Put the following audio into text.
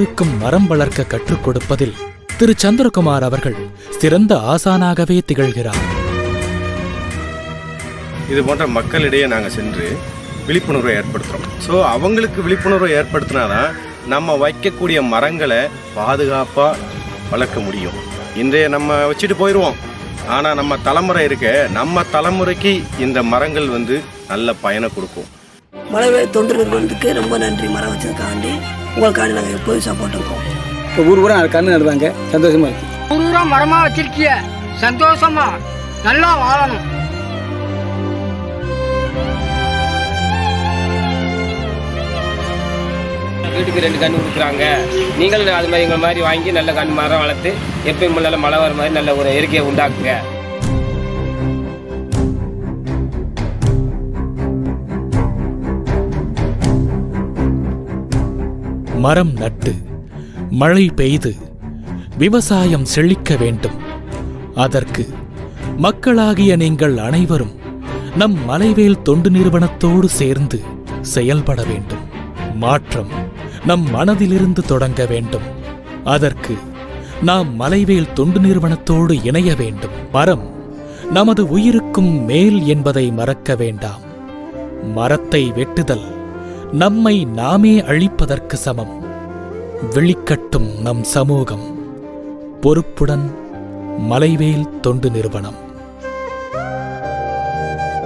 இருக்கும் மரம் வளர்க்க கற்றுக் கொடுப்பதில் திரு சந்திரகுமார் அவர்கள் சிறந்த ஆசானாகவே திகழ்கிறார். இது போன்ற மக்களிடையே நாங்கள் சென்று விழிப்புணர்வை ஏற்படுத்துகிறோம் ஸோ அவங்களுக்கு விழிப்புணர்வை ஏற்படுத்தினாதான் நம்ம வைக்கக்கூடிய மரங்களை பாதுகாப்பாக வளர்க்க முடியும். இன்றைய நம்ம வச்சுட்டு போயிடுவோம் ஆனால் நம்ம தலைமுறை இருக்க நம்ம தலைமுறைக்கு இந்த மரங்கள் வந்து நல்ல பயனை கொடுக்கும். மழை தொண்டு நிறுவனத்துக்கு ரொம்ப நன்றி. மரம் வச்சதுக்காண்டி உங்களுக்காண்டி நாங்கள் எப்போதும் சப்போர்ட் இருக்கோம். இப்போ ஊர் பூரா கண்ணு நடுறாங்க. சந்தோஷமா இருக்கு. ஊரூரா மரமா வச்சிருக்கிய. சந்தோஷமா நல்லா வாழணும். வீட்டுக்கு ரெண்டு கன்று கொடுக்குறாங்க. நீங்களும் அது மாதிரி எங்களை மாதிரி வாங்கி நல்ல கன்று மரம் வளர்த்து எப்பயும் நல்ல மழை வர மாதிரி நல்ல ஒரு இயற்கையை உண்டாக்குங்க. மரம் நட்டு மழை பெய்து விவசாயம் செழிக்க வேண்டும். அதற்கு மக்களாகிய நீங்கள் அனைவரும் நம் மலைவேல் தொண்டு நிறுவனத்தோடு சேர்ந்து செயல்பட வேண்டும். மாற்றம் நம் மனதிலிருந்து தொடங்க வேண்டும். அதற்கு நாம் மலைவேல் தொண்டு நிறுவனத்தோடு இணைய வேண்டும். மரம் நமது உயிருக்கும் மேல் என்பதை மறக்க வேண்டாம். மரத்தை வெட்டுதல் நம்மை நாமே அழிப்பதற்கு சமம். விழிக்கட்டும் நம் சமூகம். பொறுப்புடன் மலைவேல் தொண்டு நிறுவனம்.